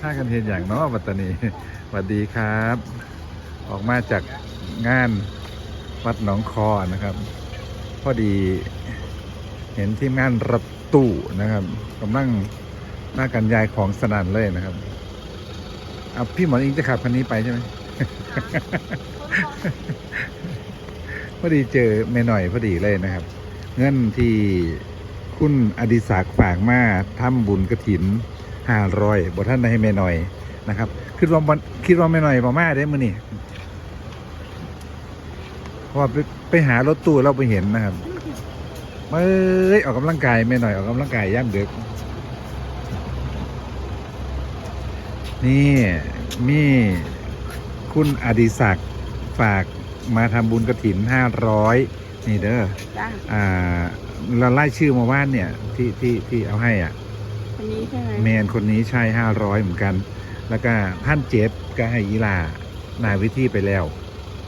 ถ้ากันเห็นอย่างนาะปัตตานีสวัสดีครับ ออกมาจากงานวัดหนองคอนะครับ พอดีเห็นทีมงานรถตู้นะครับกำลังหน้ากันยายของสนันเลยนะครับเอาพี่หมอนอิงจะขับคันนี้ไปใช่ไหมพอดีเจอเมหน่อยพอดีเลยนะครับ เงินที่คุณอดิศักดิ์ฝากมาทำบุญกระถิน ห้าร้อยบท่านได้ให้เมหน่อยนะครับคิดว่าบ่คิดว่าเมหน่อยประมาได้มือนี่เพราะว่าไปไปหารถตู้เราไปเห็นนะครับเอ้ยออกกำลังกายเมหน่อยออกกำลังกายย่ำเด็กนี่มีคุณอดิศักดิ์ฝากมาทำบุญกระถินห้าร้อยนี่เด้อจ้าอ่าเราไล่ชื่อมาว่านเนี่ยที่ที่ที่เอาให้อะ คนนี้ใช่ไหมแมนคนนี้ใช่ห้าร้อยเหมือนกัน แล้วก็ท่านเจ็ดก็ให้ยีลานายวิธีไปแล้ว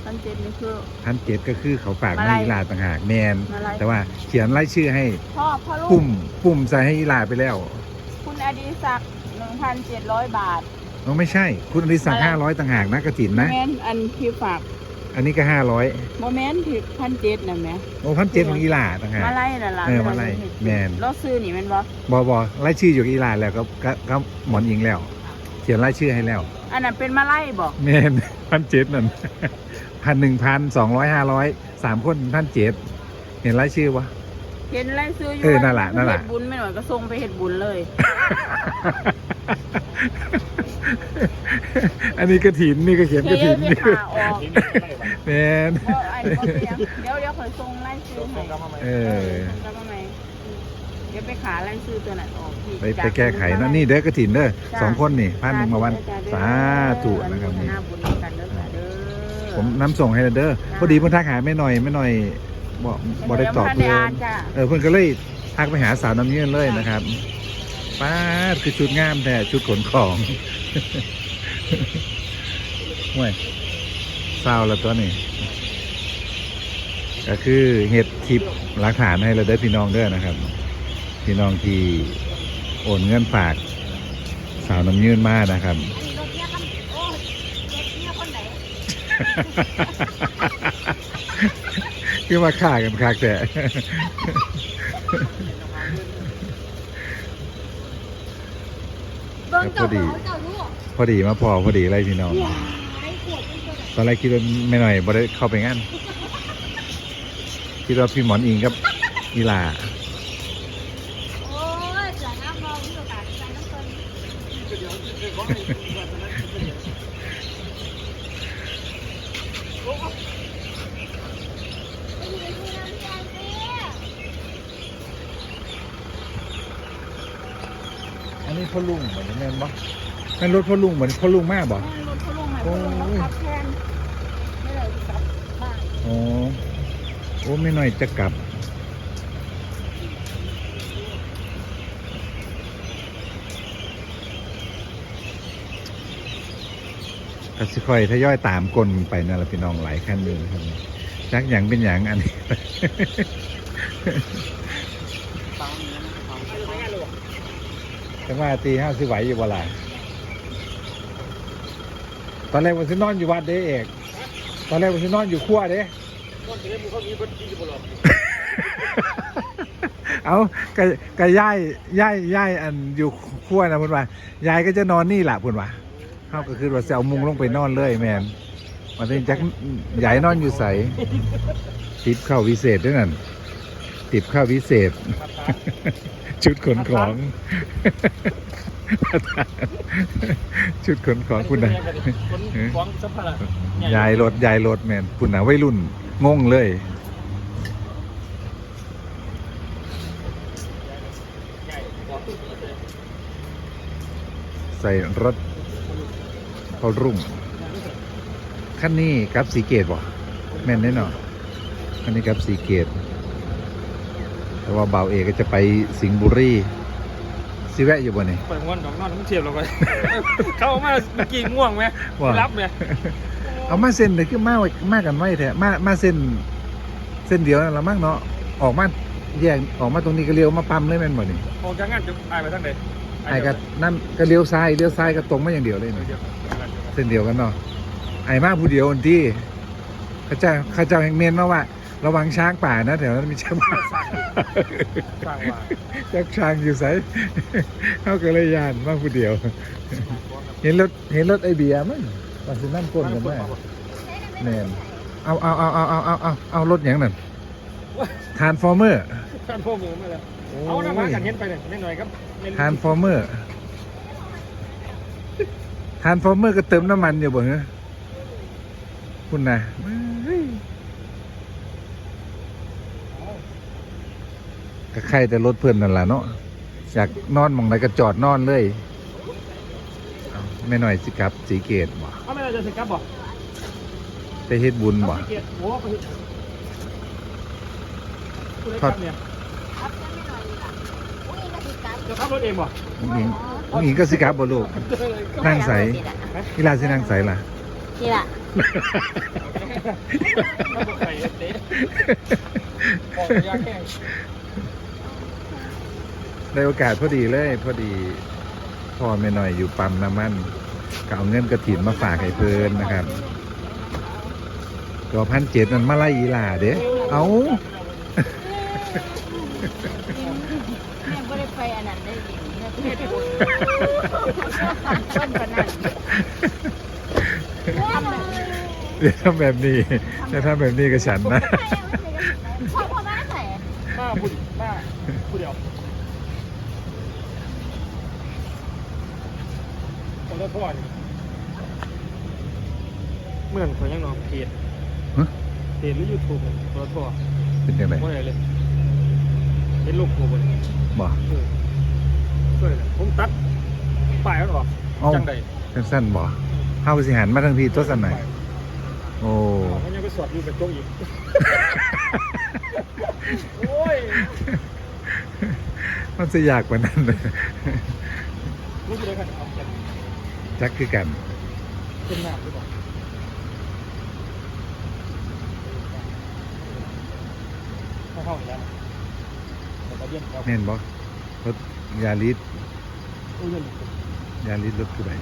ท่านเจ็ดนี่คือ ท่านเจ็ดก็คือเขาฝากมาให้ไล่ยีลาต่างหากแมนมาไล่แต่ว่าเขียนไล่ชื่อให้พ่อพ่อลูปุ่กมปุ่มใส่ให้ยีลาไปแล้วคุณอดีศักดิ์หนึ่งพันเจ็ดร้อยบาทมันไม่ใช่ คุณอดิศักดิ์อะไรห้าร้อยต่างหากนะกระถินนะโมเมนต์อันที่ฝาก อันนี้ก็ห้าร้อยโมเมนต์ที่พันเจ็ดนะแม่โอ้พันเจ็ดของยีลาต่างหากมาไล่น่ะล่ะเออมาไล่แม่นเราซื้อนี่แมันบ่บอบอไล่ชื่ออยู่กับยีลาแล้วก็ก็ก็หมอนอิงแล้ว เขียนไล่ชื่อให้แล้ว อันนั้นเป็นมาไล่บ่แมนพันเจ็ดนั่นพันหนึ่งพันสองร้อยห้าร้อยสามคนพันเจ็ดเห็นรายชื่อวะเห็นไล่ซื้ออยู่เออนั่นล่ะนั่นล่ะเฮ็ดบุญไม่หน่อยก็ส่งไปเฮ็ดบุญเลย อันนี้กระถินนี่ก็เขียนกเดี๋ยระวถินเดี๋ยวนี่ไปขาออกแมนบ่อันบ่เสียงเดี๋ยวเดี๋ยวเคยส่งไล่ซื้อให้เออแล้วก็ไม่เดี๋ยวไปขาไล่ซื้อตัวนั้นออกที่ไปไปแก้ไขนะนี่เด้อกระถินเด้อจ้ะสองคนนี่พันหนึ่งมาวันจ้ะสาธุนะครับอนี่ญโมทาบุญด้วยกันเด้อค่ะเด้อผมน้ำส่งให้แล้วเด้อพอดีเพิ่นทักหาไม่หน่อยไม่หน่อยบ่บ่ได้ตอบเพื่เพิ่อนนจ้ะเออเพิ่นก็เลยทักไปหาสาวน้ำเยื่นเลยนะครับป้าดคือชุดงามแต่ชุดขนของ ห่วยเศร้าแล้วตัวนี้ ก็คือเห็ดคลิปหลักฐานให้เราได้พี่น้องด้อนะครับ พี่น้องที่โอนเงินฝาก สาวน้ำยื่นมานะครับรถเนี้ยคันโอ้ยรถเนี้ยคนไหนคือมาฆ่ากันคักแต่เบิ่งเจ้าพอดีของเจ้าลูก พอดีมาพอพอดีอะไรพี่น้องว้ายปวดเป็นตัวไหนตอนแรกคิดว่าไม่หน่อยบ่ได้เข้าไปงั้นคิดว่าพี่หมอนอิงกับอีหลาโอ้ยเสือน้ำมองที่โอกาสใจน้ำเกินไปอยู่ในที่น้ำใจสิอันนี้พ่อลุงเหมือนแม่นบ่ นั่นรถพ่อลุงเหมือนพ่อลุงมากบ่รถเขาลงมาเขาลงมาขับแทนไม่ได้กลับบ้านอ๋อโอ้ไม่หน่อยจะกลับ ก็สิค่อยทยอยตามกลไปนั่นแหละพี่น้องหลายขั้นเลยนะครับจักอย่างเป็นอย่างอันนี้จังว่าตีห้าสิไหวอยู่บ่ล่ะ ตอนแรกวันสินอนอยู่วัดเด้เอกตอนแรกวันสินอนอยู่ขั้วเด้เอากะกะย่ายย่ายย่ายอันอยู่ขั้วนะเพุ่นว่ายายก็จะนอนนี่แหละเพุ่นว่าเขาก็คือว่าจะเอามุงลงไปนอนเลยแมนมาเป็นจักยายนอนอยู่ใสติดข้าววิเศษด้วยนั่นติดข้าววิเศษ ชุดขนของ ชุดขนของคุณนะของสัมภาระยายรถยายรถแมนคุณนะวัยรุ่นงงเลยใส่รถเขารุ่งคันนี้กับสีเกตบ่แม่นแน่นอนคันนี้กับสีเกต แต่ว่าเบาวเอกก็จะไปสิงห์บุรีสิแวะอยู่บ่นี่เปิดงอนดอกนอนทั้งเทียบเราไปเข้ามาเมื่อกี้ง่วงไหมว่ารับไหมเอามาเส้นเลยคือมาไว้มากันไว้แท้มามาเส้น เส้นเดียวนั่นละมั้งเนาะออกมาแยกออกมาตรงนี้ก็เลี้ยวมาปั๊มเลยแม่นบ่นี่ออกจากงานจะอายไปทางไหนอไอ้ก็นั่นก็เลี้ยวซ้ายเลี้ยวซ้ายก็ตรงมาอย่างเดียวเลยเนี่ยเส้นเดียวกันเนาะไอ้มาผู้เดียวคนที่เขาเจ้าเขาเจ้าแห่งเมนมาว่า ระวังช้างป่านะแถวนั้นมีช้างป่าสร้างว่าจักช้างอยู่ไสเขาก็เลยยานมาผู้เดียว เห็นรถเห็นรถไอเบียร์มั้งตอนสินั่นก้นกันแม่แน่นเอาเอาเอาเอาเอาเอาเอาเอารถอย่างนั้นทานฟอร์เมอร์ท่านพ่อมือมาแล้วเอาหน้ามากันเห็นไปเลยนิดหน่อยครับทานฟอร์เมอร์ทานฟอร์เมอร์ก็เติมน้ำมันอยู่บ่เหรอคุณนะ ก็ใครแต่รถเพื่อนนั่นล่ะเนาะอยากนอนหมองไหนก็จอดนอนเลยเอาไม่หน่อยสิครับสีเกตบ่เอาไม่ได้จะสิครับบอกไปเฮ็ดบุญบ่เกียรติโอ้ไปคุณได้ครับเนี่ยครับจะไม่หน่อยล่ะอุ้ยนาฬิกาจะขับรถเองบ่ผู้หญิงผู้หญิงก็สิครับบ่ลูกนั่งใสกีฬาสินางใสล่ะนี่ล่ะ ขับรถไข่เตะออกยาแข้งได้โอกาสพอดีเลย พอดีพ่อแม่หน่อยอยู่ปั๊มน้ำมันก็เอาเงินกระถินมาฝากให้เพิ่นนะครับตัวพันเจ็ดมันมาไล่อีหล่าเด้เอาแม่ก็ได้ไปอันนั้นได้ดีเนี่ยเพื่อนบุญต้นปนันเดี๋ยวทำแบบนี้จะทำแบบนี้กับฉันนะ พ่อพ่อแม่ใส่ มาผู้มาผู้เดียว ขอโทษพ่อนี่เหมือนคนยังนอนเพจฮะเพจหรือยูทูบขอโทษเป็นยังไงไม่ได้เลยเห็นลูกกูบนบ่เออเออผมตัดป้ายมันออกเอ้าจังใดเป็นสั้นบ่เฮาสิหันมาทางพี่ตัวสั้นหน่อยโอ้มันยังไปสวดอยู่กับจงอีกโอ้ยมันจะยากกว่านั้นเลยลูกเลยกันเอา จังจักคือกันเป็นน้ำหรือเปล่าเข้าเข้าอย่างนี้แต่ก็เยี่ยมครับแม่นบ่รถยาลิสโอ้ยเยี่ยมยาลิสรถคือไหน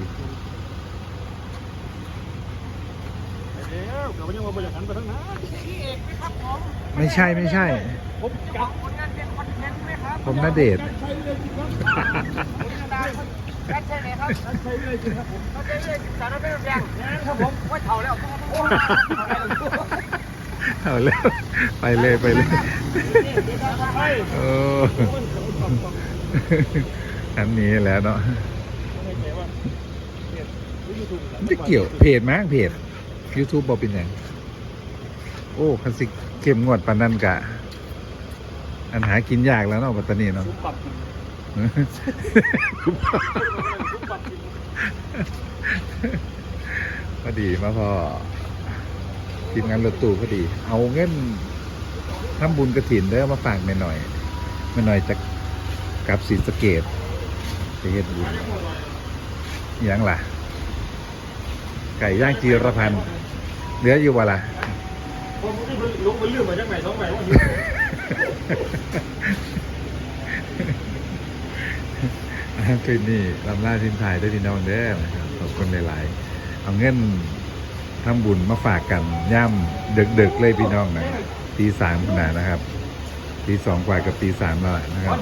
เดี๋ยวเดี๋ยวยังมาบริหารไปทั้งนั้นพี่เอกไหมครับผมไม่ใช่ไม่ใช่ ผมกับผลงานเป็นคอนเทนต์ไหมครับผมณเดชน์ใช่เลยจ ริงครับผลงานได้ครับใช่เลยครับใช่เลยจริงครับผมใช่เลยจริงสารไม่แรงนะครับผมว่าเท่าแล้วโอ้ยเอาแล้วไปเลยไปเลยโอ้อันนี้แหล้วเนาะไมันจะเกี่ยวเพจมั้งเพจ YouTube บอเป็นอย่างโอ้คันสิเข้มงวดปานนั้นกะ อันหากินยากแล้วเนาะปัตตานีเนาะ พอดีมาพอทีมงานรถตู้พอดี เอาเงินทำบุญกระถินเด้อมาฝากแม่หน่อยแม่หน่อยจะกลับศรีสะเกดไปเฮ็ดบุญยังล่ะ ไก่ย่างจีรพันธ์เหลืออยู่บ่ล่ะผมลุกมันลืมมาจากไหนสองไหนวะคลิปนี้ลำล่าทินถ่ายด้วยพี่น้องเด้อนะครับขอบคุณหลายๆเอาเงินทำบุญมาฝากกันย่ำดึกๆเลยพี่น้องนะตีสามขนาดนะครับตีสองกว่ากับตีสามแล้วนะครับ